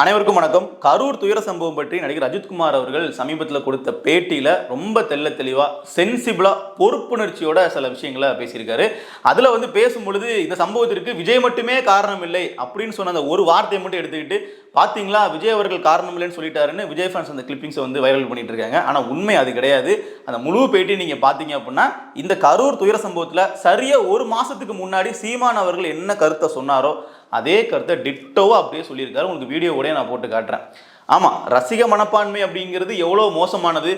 அனைவருக்கும் வணக்கம். கரூர் துயர சம்பவம் பற்றி நடிகர் அஜித்குமார் அவர்கள் சமீபத்தில் கொடுத்த பேட்டியில ரொம்ப தெல்ல தெளிவா சென்சிபிளா பொறுப்புணர்ச்சியோட சில விஷயங்களை பேசியிருக்காரு. அதுல வந்து பேசும் பொழுது இந்த சம்பவத்திற்கு விஜய் மட்டுமே காரணம் இல்லை அப்படின்னு சொன்ன அந்த ஒரு வார்த்தையை மட்டும் எடுத்துக்கிட்டு பார்த்தீங்களா விஜய் அவர்கள் காரணம் இல்லைன்னு சொல்லிட்டாருன்னு விஜய் ஃபேன்ஸ் அந்த கிளிப்பிங்ஸை வந்து வைரல் பண்ணிட்டு இருக்காங்க. ஆனால் உண்மை அது கிடையாது. அந்த முழு பேட்டி நீங்கள் பார்த்தீங்க அப்படின்னா இந்த கரூர் துயர சம்பவத்தில் சரியாக ஒரு மாதத்துக்கு முன்னாடி சீமான் அவர்கள் என்ன கருத்தை சொன்னாரோ அதே கருத்தை டிட்டோவாக அப்படியே சொல்லியிருக்காரு. உங்களுக்கு வீடியோவோடய நான் போட்டு காட்டுறேன். ஆமாம் ரசிக மனப்பான்மை அப்படிங்கிறது எவ்வளோ மோசமானது?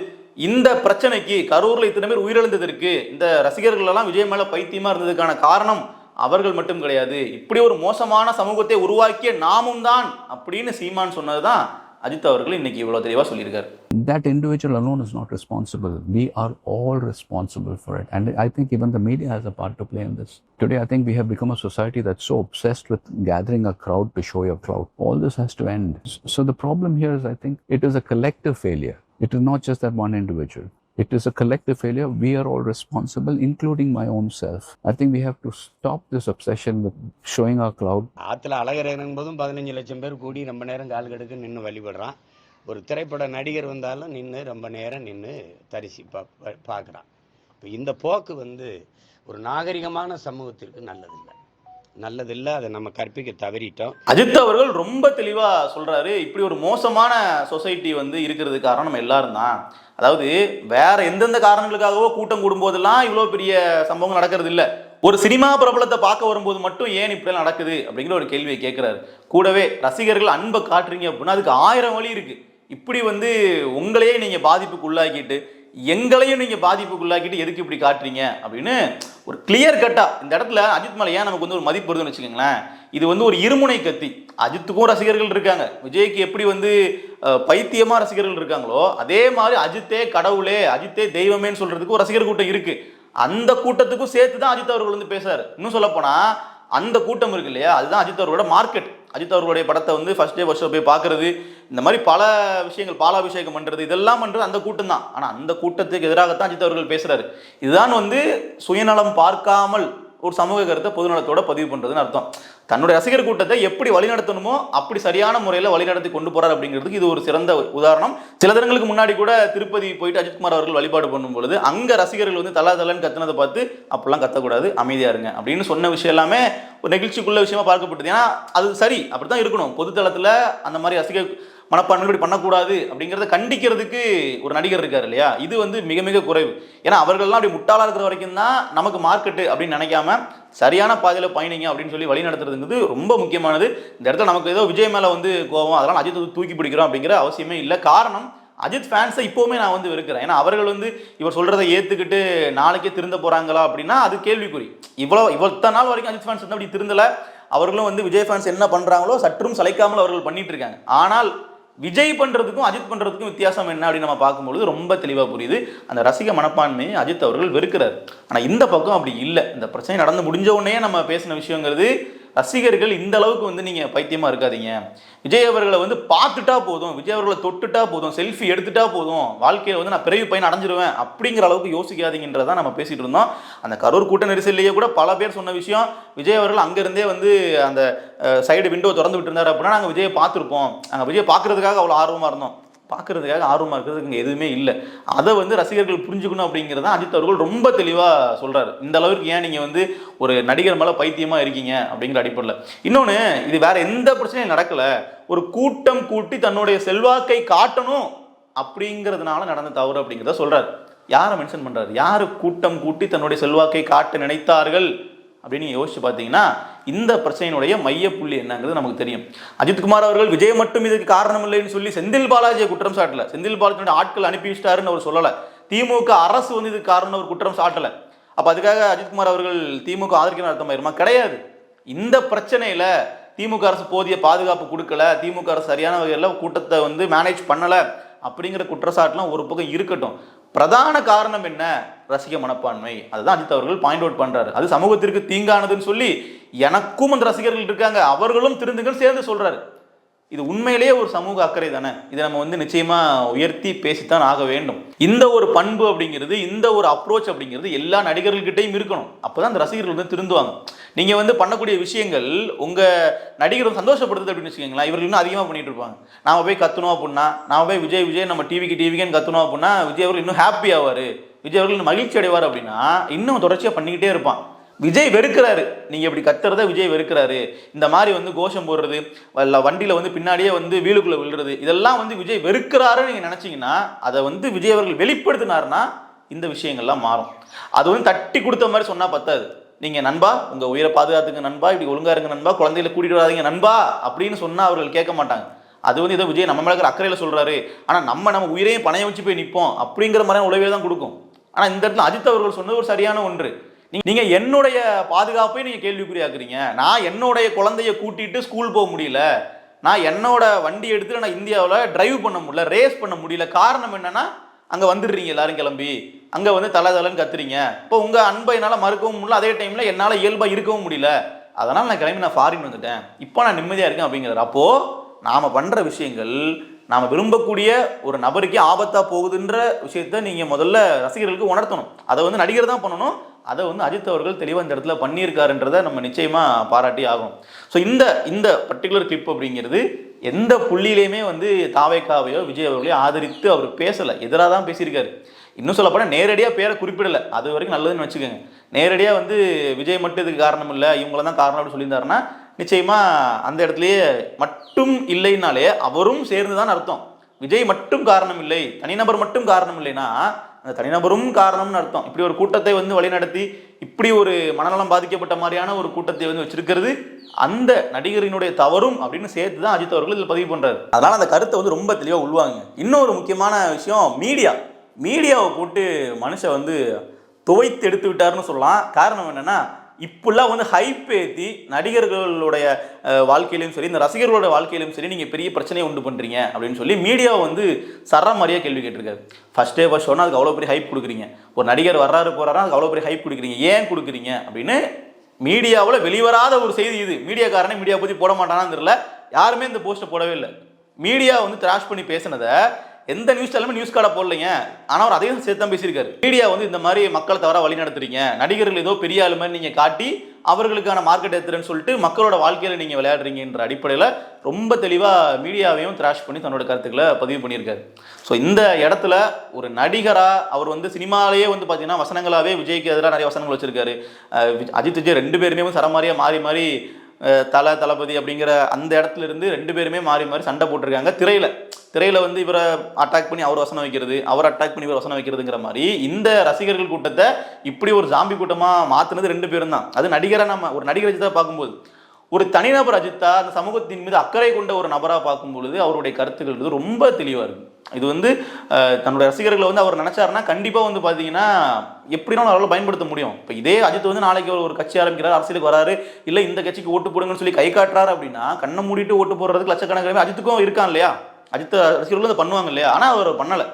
இந்த பிரச்சனைக்கு கரூரில் இத்தனை பேர் உயிரிழந்ததற்கு இந்த ரசிகர்களெல்லாம் விஜய் மேலே பைத்தியமாக இருந்ததுக்கான காரணம் அவர்கள் மட்டும் கிடையாது இப்படி ஒரு மோசமான சமூகத்தை உருவாக்கிய நாமும் தான் அப்படின்னு சீமான் சொன்னதுதான் அஜித் அவர்கள் இன்னைக்கு இவ்வளவு தெளிவா சொல்லியிருக்காரு that individual alone is not responsible. We are all responsible for it. And I think even the media has a part to play in this. Today, I think we have become a society that's so obsessed with gathering a crowd to show your clout. All this has to end. So the problem here is, I think, it is a collective failure. It is not just that one individual. It is a collective failure. We are all responsible, including my own self. I think we have to stop this obsession with showing our cloud ஆற்றுல அழகர் போதும் பதினஞ்சு லட்சம் பேர் கூடி ரொம்ப நேரம் கால் கெடுக்க நின்று வழிபடுறான் ஒரு திரைப்பட நடிகர் வந்தாலும் நின்று ரொம்ப நேரம் நின்று தரிசி பா பார்க்குறான் இப்போ இந்த போக்கு வந்து ஒரு நாகரிகமான சமூகத்திற்கு நல்லதில்லை நல்லதில்லை அதை நம்ம கற்பிக்க தவறிட்டோம். அஜித் அவர்கள் ரொம்ப தெளிவாக சொல்கிறாரு இப்படி ஒரு மோசமான சொசைட்டி வந்து இருக்கிறது காரணம் எல்லாரும் தான். அதாவது வேற எந்தெந்த காரணங்களுக்காகவோ கூட்டம் கூடும்போதெல்லாம் இவ்வளோ பெரிய சம்பவங்கள் நடக்கிறது இல்லை ஒரு சினிமா பிரபலத்தை பார்க்க வரும்போது மட்டும் ஏன் இப்படிலாம் நடக்குது அப்படிங்கிற ஒரு கேள்வியை கேட்குறாரு. கூடவே ரசிகர்கள் அன்பை காட்டுறீங்க அப்படின்னா அதுக்கு ஆயிரம் வழி இருக்குது இப்படி வந்து உங்களையே நீங்கள் பாதிப்புக்கு உள்ளாக்கிட்டு எங்களையும் நீங்கள் பாதிப்புக்குள்ளாக்கிட்டு எதுக்கு இப்படி காட்டுறீங்க? அப்படின்னு ஒரு கிளியர் கட்டாக இந்த இடத்துல அஜித் மலை ஏன் நமக்கு வந்து ஒரு மதிப்பு வருதுன்னு வச்சுக்கோங்களேன். இது வந்து ஒரு இருமுனை கத்தி. அஜித்துக்கும் ரசிகர்கள் இருக்காங்க. விஜய்க்கு எப்படி வந்து பைத்தியமாக ரசிகர்கள் இருக்காங்களோ அதே மாதிரி அஜித்தே கடவுளே அஜித்தே தெய்வமேன்னு சொல்கிறதுக்கு ஒரு ரசிகர் கூட்டம் இருக்குது அந்த கூட்டத்துக்கும் சேர்த்து தான் அஜித் அவர்கள் வந்து பேசுறாரு. இன்னும் சொல்லப்போனால் அந்த கூட்டம் இருக்கு இல்லையா? அதுதான் அஜித் அவர்களோட மார்க்கெட் அஜித் அவர்களுடைய படத்தை வந்து ஃபர்ஸ்ட் டே ஃபர்ஸ்ட் போய் பார்க்குறது இந்த மாதிரி பல விஷயங்கள் பாலாபிஷேகம் பண்ணுறது இதெல்லாம் பண்ணுறது அந்த கூட்டம் தான். ஆனால் அந்த கூட்டத்துக்கு எதிராகத்தான் அஜித் அவர்கள் பேசுகிறாரு இதுதான் வந்து சுயநலம் பார்க்காமல் ஒரு சமூக கருத்தை பொதுநலத்தோட பதிவு பண்ணுறதுன்னு அர்த்தம். தன்னுடைய ரசிகர் கூட்டத்தை எப்படி வழிநடத்தணுமோ அப்படி சரியான முறையில் வழிநடத்தி கொண்டு போறார் அப்படிங்கிறதுக்கு இது ஒரு சிறந்த உதாரணம். சில தினங்களுக்கு முன்னாடி கூட திருப்பதி போயிட்டு அஜித்குமார் அவர்கள் வழிபாடு பண்ணும் பொழுது அங்க ரசிகர்கள் வந்து தலா தலன்னு கத்துனதை பார்த்து அப்படிலாம் கத்தக்கூடாது அமைதியா இருங்க. அப்படின்னு சொன்ன விஷயம் எல்லாமே ஒரு நெகிழ்ச்சிக்குள்ள விஷயமா பார்க்கப்பட்டது. ஏன்னா அது சரி அப்படித்தான் இருக்கணும். பொதுத்தளத்துல அந்த மாதிரி ரசிகர் மனப்பான்மை இப்படி பண்ணக்கூடாது அப்படிங்கிறத கண்டிக்கிறதுக்கு ஒரு நடிகர் இருக்கார் இல்லையா? இது வந்து மிக மிக குறைவு. ஏன்னா அவர்கள்லாம் அப்படி முட்டாளாக இருக்கிற வரைக்கும் தான் நமக்கு மார்க்கெட்டு அப்படின்னு நினைக்காம சரியான பாதையில் பயணிங்க அப்படின்னு சொல்லி வழி நடத்துறதுங்கிறது ரொம்ப முக்கியமானது. இந்த இடத்துல நமக்கு ஏதோ விஜய் மேலே வந்து கோவம் அதெல்லாம் அஜித் தூக்கி பிடிக்கிறோம் அப்படிங்கிற அவசியமே இல்லை. காரணம் அஜித் ஃபேன்ஸை இப்போவுமே நான் வந்து வெறுக்கிறேன். ஏன்னா அவர்கள் வந்து இவர் சொல்கிறத ஏற்றுக்கிட்டு நாளைக்கே திருந்த போகிறாங்களா அப்படின்னா அது கேள்விக்குறி. இவ்வளோ இவ்வளோ நாள் வரைக்கும் அஜித் ஃபேன்ஸ் வந்து அப்படி திருந்தலை. அவர்களும் வந்து விஜய் ஃபேன்ஸ் என்ன பண்ணுறாங்களோ சற்றும் சளைக்காமல் அவர்கள் பண்ணிட்டு இருக்காங்க. ஆனால் விஜய் பண்ணுறதுக்கும் அஜித் பண்ணுறதுக்கும் வித்தியாசம் என்ன அப்படின்னு நம்ம பார்க்கும்பொழுது ரொம்ப தெளிவாக புரியுது. அந்த ரசிக மனப்பான்மையை அஜித் அவர்கள் வெறுக்கிறார். ஆனால் இந்த பக்கம் அப்படி இல்லை. இந்த பிரச்சனை நடந்து முடிஞ்ச உடனே நம்ம பேசின விஷயங்கிறது ரசிகர்கள் இந்த அளவுக்கு வந்து நீங்க பைத்தியமா இருக்காதீங்க. விஜய் அவர்களை வந்து பார்த்துட்டா போதும். விஜய் அவர்களை தொட்டுட்டா போதும். செல்ஃபி எடுத்துட்டா போதும். வாழ்க்கையில வந்து நான் பிறவி பயன் அடைஞ்சிருவேன் அப்படிங்கிற அளவுக்கு யோசிக்காதீங்கன்றதான் நம்ம பேசிட்டு இருந்தோம். அந்த கரூர் கூட்ட நெரிசல்லையே கூட பல பேர் சொன்ன விஷயம் விஜய் அவர்கள் அங்கிருந்தே வந்து அந்த சைடு விண்டோ திறந்து விட்டுருந்தாரு அப்படின்னா நாங்கள் விஜயை பார்த்துருப்போம். நாங்கள் விஜய் பார்க்கறதுக்காக அவ்வளோ ஆர்வமாக இருந்தோம். பார்க்குறதுக்காக ஆர்வமாக இருக்கிறதுக்கு இங்கே எதுவுமே இல்லை. அதை வந்து ரசிகர்கள் புரிஞ்சுக்கணும் அப்படிங்கிறத அஜித் அவர்கள் ரொம்ப தெளிவாக சொல்கிறாரு இந்த அளவுக்கு ஏன் நீங்கள் வந்து ஒரு நடிகர் மேலே பைத்தியமாக இருக்கீங்க அப்படிங்கிற அடிப்படையில். இன்னொன்று இது வேற எந்த பிரச்சனையும் நடக்கலை. ஒரு கூட்டம் கூட்டி தன்னுடைய செல்வாக்கை காட்டணும் அப்படிங்கிறதுனால நடந்த தவறு அப்படிங்கிறத சொல்கிறார் யாரை மென்ஷன் பண்ணுறாரு யார் கூட்டம் கூட்டி தன்னுடைய செல்வாக்கை காட்ட நினைத்தார்கள்? அப்படின்னு யோசிச்சு பார்த்தீங்கன்னா இந்த பிரச்சனையினுடைய மையப்புள்ளி என்னங்கிறது நமக்கு தெரியும். அஜித்குமார் அவர்கள் விஜய் மட்டும் இதுக்கு காரணம் இல்லைன்னு சொல்லி செந்தில் பாலாஜியை குற்றம் சாட்டல. செந்தில் பாலாஜியோட ஆட்கள் அனுப்பி வச்சிட்டாருன்னு அவர் சொல்லலை. திமுக அரசு வந்து இதுக்கு காரணம் ஒரு குற்றம் சாட்டலை. அப்போ அதுக்காக அஜித்குமார் அவர்கள் திமுக ஆதரிக்கணும் அர்த்தமாயிருமா கிடையாது. இந்த பிரச்சனையில் திமுக அரசு போதிய பாதுகாப்பு கொடுக்கல திமுக அரசு சரியான வகையில் கூட்டத்தை வந்து மேனேஜ் பண்ணலை அப்படிங்கிற குற்றச்சாட்டுலாம் ஒரு பக்கம் இருக்கட்டும். பிரதான காரணம் என்ன? ரசிக மனப்பான்மை. அதுதான் அஜித் அவர்கள் பாயிண்ட் அவுட் பண்றாரு. அது சமூகத்திற்கு தீங்கானதுன்னு சொல்லி எனக்கும் அந்த ரசிகர்கள் இருக்காங்க. அவர்களும் திருந்துங்கள் சேர்ந்து சொல்றாரு. இது உண்மையிலேயே ஒரு சமூக அக்கறை தானே? இதை நம்ம வந்து நிச்சயமா உயர்த்தி பேசித்தான் ஆக வேண்டும். இந்த ஒரு பண்பு அப்படிங்கிறது இந்த ஒரு அப்ரோச் அப்படிங்கிறது எல்லா நடிகர்கள்கிட்டையும் இருக்கணும். அப்பதான் அந்த ரசிகர்கள் வந்து திருந்துவாங்க. நீங்க வந்து பண்ணக்கூடிய விஷயங்கள் உங்க நடிகரை சந்தோஷப்படுத்துது அப்படின்னு வச்சுக்கோங்களேன் இவர்கள் இன்னும் அதிகமாக பண்ணிட்டு இருப்பாங்க. நாம போய் கத்தணும் அப்படின்னா நாம போய் விஜய் விஜய் நம்ம டிவிக்கு டிவிக்குன்னு கத்தணும் அப்படின்னா விஜய் அவர்கள் இன்னும் ஹாப்பி ஆவார். விஜய் அவர்கள் இன்னும் மகிழ்ச்சி அடைவார் அப்படின்னா இன்னும் தொடர்ச்சியாக பண்ணிக்கிட்டே இருப்பான். விஜய் வெறுக்கிறாரு. நீங்க இப்படி கத்துறத விஜய் வெறுக்கிறாரு. இந்த மாதிரி வந்து கோஷம் போடுறது இல்ல வண்டியில வந்து பின்னாடியே வந்து வீலுக்குள்ள விழுறது இதெல்லாம் வந்து விஜய் வெறுக்கிறாருன்னு நீங்க நினைச்சீங்கன்னா அதை வந்து விஜய் அவர்கள் வெளிப்படுத்தினாருன்னா இந்த விஷயங்கள்லாம் மாறும். அது வந்து தட்டி கொடுத்த மாதிரி சொன்னா பத்தாது. நீங்க நண்பா உங்க உயிரை பாதுகாத்துங்க நண்பா இப்படி ஒழுங்கா இருங்க நண்பா குழந்தைகளை கூட்டிட்டு வராதீங்க நண்பா அப்படின்னு சொன்னா அவர்கள் கேட்க மாட்டாங்க. அது வந்து இதை விஜய் நம்ம மேலே இருக்கிற சொல்கிறாரு ஆனால் நம்ம நம்ம உயிரையும் பணையம் வச்சு போய் நிற்போம் அப்படிங்கிற மாதிரியான உழவே தான் கொடுக்கும். ஆனால் இந்த இடத்துல அஜித் அவர்கள் சொன்னது ஒரு சரியான ஒன்று. நீங்கள் நீங்க என்னுடைய பாதுகாப்பை நீங்க கேள்விக்குறியாக்குறீங்க. நான் என்னுடைய குழந்தைய கூட்டிட்டு ஸ்கூல் போக முடியல. நான் என்னோட வண்டி எடுத்து நான் இந்தியாவில் டிரைவ் பண்ண முடியல ரேஸ் பண்ண முடியல. காரணம் என்னன்னா அங்கே வந்துடுறீங்க எல்லாரும் கிளம்பி. அங்கே வந்து தலை தலைன்னு கத்துறீங்க. இப்போ உங்கள் அன்பை என்னால் மறுக்கவும் முடியல. அதே டைமில் என்னால் இயல்பாக இருக்கவும் முடியல. அதனால் நான் கிளம்பி நான் ஃபாரின் வந்துட்டேன். இப்போ நான் நிம்மதியாக இருக்கேன் அப்படிங்கிறார் அப்போ நாம் பண்ணுற விஷயங்கள் நாம் விரும்பக்கூடிய ஒரு நபருக்கே ஆபத்தாக போகுதுன்ற விஷயத்த நீங்கள் முதல்ல ரசிகர்களுக்கு உணர்த்தணும். அதை வந்து நடிகர் தான் பண்ணணும். அதை வந்து அஜித் அவர்கள் தெளிவாக இந்த இடத்துல பண்ணியிருக்காருன்றதை நம்ம நிச்சயமாக பாராட்டி ஆகும் ஸோ இந்த இந்த பர்டிகுலர் கிளிப் அப்படிங்கிறது எந்த புள்ளியிலையுமே வந்து தாவேக்காவையோ விஜய் அவர்களையோ ஆதரித்து அவர் பேசலை. எதிராக தான் பேசியிருக்காரு. இன்னும் சொல்லப்போனால் நேரடியாக பேரை குறிப்பிடலை. அது வரைக்கும் நல்லதுன்னு வச்சுக்கோங்க. நேரடியாக வந்து விஜய் மட்டும் இதுக்கு காரணம் இல்லை இவங்கள தான் காரணம் அப்படின்னு சொல்லியிருந்தாருன்னா நிச்சயமாக அந்த இடத்துலையே மட்டும் இல்லைனாலே அவரும் சேர்ந்து தான் அர்த்தம். விஜய் மட்டும் காரணம் இல்லை தனிநபர் மட்டும் காரணம் இல்லைன்னா அந்த தனிநபரும் காரணம்னு அர்த்தம். இப்படி ஒரு கூட்டத்தை வந்து வழிநடத்தி இப்படி ஒரு மனநலம் பாதிக்கப்பட்ட மாதிரியான ஒரு கூட்டத்தை வந்து வச்சிருக்கிறது அந்த நடிகரினுடைய தவறும் அப்படின்னு சேர்த்து தான் அஜித் அவர்கள் இதில் பதிவு பண்ணுறாரு அதனால் அந்த கருத்தை வந்து ரொம்ப தெளிவாக உள்வாங்க இன்னொரு முக்கியமான விஷயம் மீடியா. மீடியாவை போட்டு மனுஷன் வந்து துவைத்து எடுத்து விட்டாருன்னு சொல்லலாம். காரணம் என்னென்னா இப்பெல்லாம் வந்து ஹைப் ஏற்றி நடிகர்களுடைய வாழ்க்கையிலும் சரி இந்த ரசிகர்களோட வாழ்க்கையிலும் சரி நீங்கள் பெரிய பிரச்சனையை உண்டு பண்ணுறீங்க அப்படின்னு சொல்லி மீடியாவை வந்து சரமாரியாக கேள்வி கேட்டிருக்காரு. ஃபஸ்ட் டே ஃபஸ்ட் ஷோனா அதுக்கு அவ்வளோ பெரிய ஹைப் கொடுக்குறீங்க. ஒரு நடிகர் வர்றாரு போகிறாரா அதுக்கு அவ்வளோ பெரிய ஹைப் கொடுக்குறீங்க. ஏன் கொடுக்குறீங்க அப்படின்னு மீடியாவில் வெளிவராத ஒரு செய்தி இது. மீடியாக்காரனே மீடியா பற்றி போட மாட்டானான்னு தெரியல. யாருமே இந்த போஸ்ட்டை போடவே இல்லை. மீடியா வந்து திராஷ் பண்ணி பேசினதை எந்த நியூஸ் சேனலுமே நியூஸ் கார்டை போடலைங்க. ஆனால் அவர் அதையும் சேர்த்து தான் பேசியிருக்காரு. மீடியா வந்து இந்த மாதிரி மக்களை தவறாக வழி நடத்துறீங்க. நடிகர்கள் ஏதோ பெரிய ஆளுமே மாதிரி நீங்கள் காட்டி அவர்களுக்கான மார்க்கெட் எடுத்துறேன்னு சொல்லிட்டு மக்களோட வாழ்க்கையில் நீங்கள் விளையாடுறீங்கன்ற அடிப்படையில் ரொம்ப தெளிவாக மீடியாவையும் த்ராஷ் பண்ணி தன்னோட கருத்துக்களை பதிவு பண்ணியிருக்காரு. ஸோ இந்த இடத்துல ஒரு நடிகராக அவர் வந்து சினிமாலேயே வந்து பார்த்தீங்கன்னா வசனங்களாகவே விஜய்க்கு எதிராக நிறைய வசனங்கள் வச்சுருக்காரு. அஜித் விஜய் ரெண்டு பேருமே வந்து சரமாரியாக மாறி மாறி தலை தல தளபதி அப்படிங்கிற அந்த இடத்துல இருந்து ரெண்டு பேருமே மாறி மாறி சண்டை போட்டிருக்காங்க. திரையில திரையில வந்து இவரை அட்டாக் பண்ணி அவர் வசனம் வைக்கிறது அவர் அட்டாக் பண்ணி இவர் வசனம் வைக்கிறதுங்கிற மாதிரி இந்த ரசிகர்கள் கூட்டத்தை இப்படி ஒரு ஜாம்பி கூட்டமா மாற்றினது ரெண்டு பேரும் தான். அது நடிகரை நம்ம ஒரு நடிகர் அஜித்தா பார்க்கும்போது ஒரு தனிநபர் அஜித்தா அந்த சமூகத்தின் மீது அக்கறை கொண்ட ஒரு நபராக பார்க்கும் பொழுது அவருடைய கருத்துக்கள் வந்து ரொம்ப தெளிவாக இருக்கு. இது வந்து தன்னுடைய ரசிகர்களை வந்து அவர் நினைச்சாருன்னா கண்டிப்பாக வந்து பார்த்தீங்கன்னா எப்படினாலும் அவரால் பயன்படுத்த முடியும். இப்போ இதே அஜித் வந்து நாளைக்கு ஒரு கட்சி ஆரம்பிக்கிறார் அரசியலுக்கு வராரு இல்லை இந்த கட்சிக்கு ஓட்டு போடுங்கன்னு சொல்லி கை காட்டுறாரு அப்படின்னா கண்ணை மூடிட்டு ஓட்டு போடுறதுக்கு லட்சக்கணக்கான அஜித்துக்கும் இருக்கான் இல்லையா? அஜித் ரசிகர்களும் அதை பண்ணுவாங்க இல்லையா? ஆனால் அவர் பண்ணலை.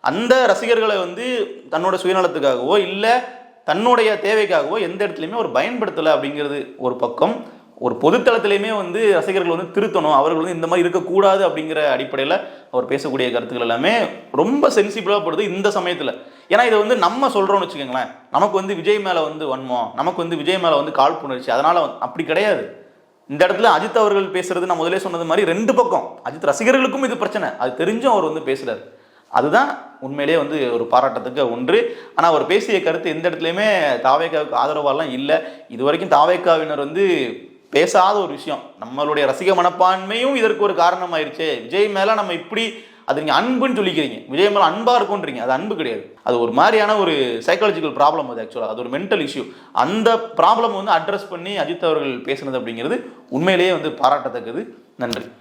அந்த ரசிகர்களை வந்து தன்னோட சுயநலத்துக்காகவோ இல்லை தன்னுடைய தேவைக்காகவோ எந்த இடத்துலையுமே அவர் பயன்படுத்தலை அப்படிங்கிறது ஒரு பக்கம். ஒரு பொதுத்தளத்திலையுமே வந்து ரசிகர்கள் வந்து திருத்தணும். அவர்கள் வந்து இந்த மாதிரி இருக்கக்கூடாது அப்படிங்கிற அடிப்படையில் அவர் பேசக்கூடிய கருத்துக்கள் எல்லாமே ரொம்ப சென்சிபிளாக படுது இந்த சமயத்தில். ஏன்னா இதை வந்து நம்ம சொல்கிறோம்னு வச்சுக்கோங்களேன். நமக்கு வந்து விஜய் மேலே வந்து வன்மம். நமக்கு வந்து விஜய் மேலே வந்து காழ்ப்புணர்ச்சி. அதனால் அப்படி கிடையாது. இந்த இடத்துல அஜித் அவர்கள் பேசுறது நான் முதலே சொன்னது மாதிரி ரெண்டு பக்கம். அஜித் ரசிகர்களுக்கும் இது பிரச்சனை. அது தெரிஞ்சும் அவர் வந்து பேசுறாரு. அதுதான் உண்மையிலேயே வந்து ஒரு பாராட்டத்துக்கு ஒன்று. ஆனால் அவர் பேசிய கருத்து எந்த இடத்துலையுமே தாவேக்காவுக்கு ஆதரவாலாம் இல்லை. இது வரைக்கும் தாவேக்காவினர் வந்து பேசாத ஒரு விஷயம். நம்மளுடைய ரசிக மனப்பான்மையும் இதற்கு ஒரு காரணமாயிருச்சே. விஜய் மேலே நம்ம இப்படி அது நீங்கள் அன்புன்னு சொல்லிக்கிறீங்க. விஜய் மேலே அன்பாக இருக்கும்ன்றீங்க அது அன்பு கிடையாது. அது ஒரு மாதிரியான ஒரு சைக்காலஜிக்கல் ப்ராப்ளம் அது ஆக்சுவலாக அது ஒரு மென்டல் இஷ்யூ அந்த ப்ராப்ளம் வந்து அட்ரஸ் பண்ணி அஜித் அவர்கள் பேசுனது அப்படிங்கிறது உண்மையிலேயே வந்து பாராட்டத்தக்கது. நன்றி.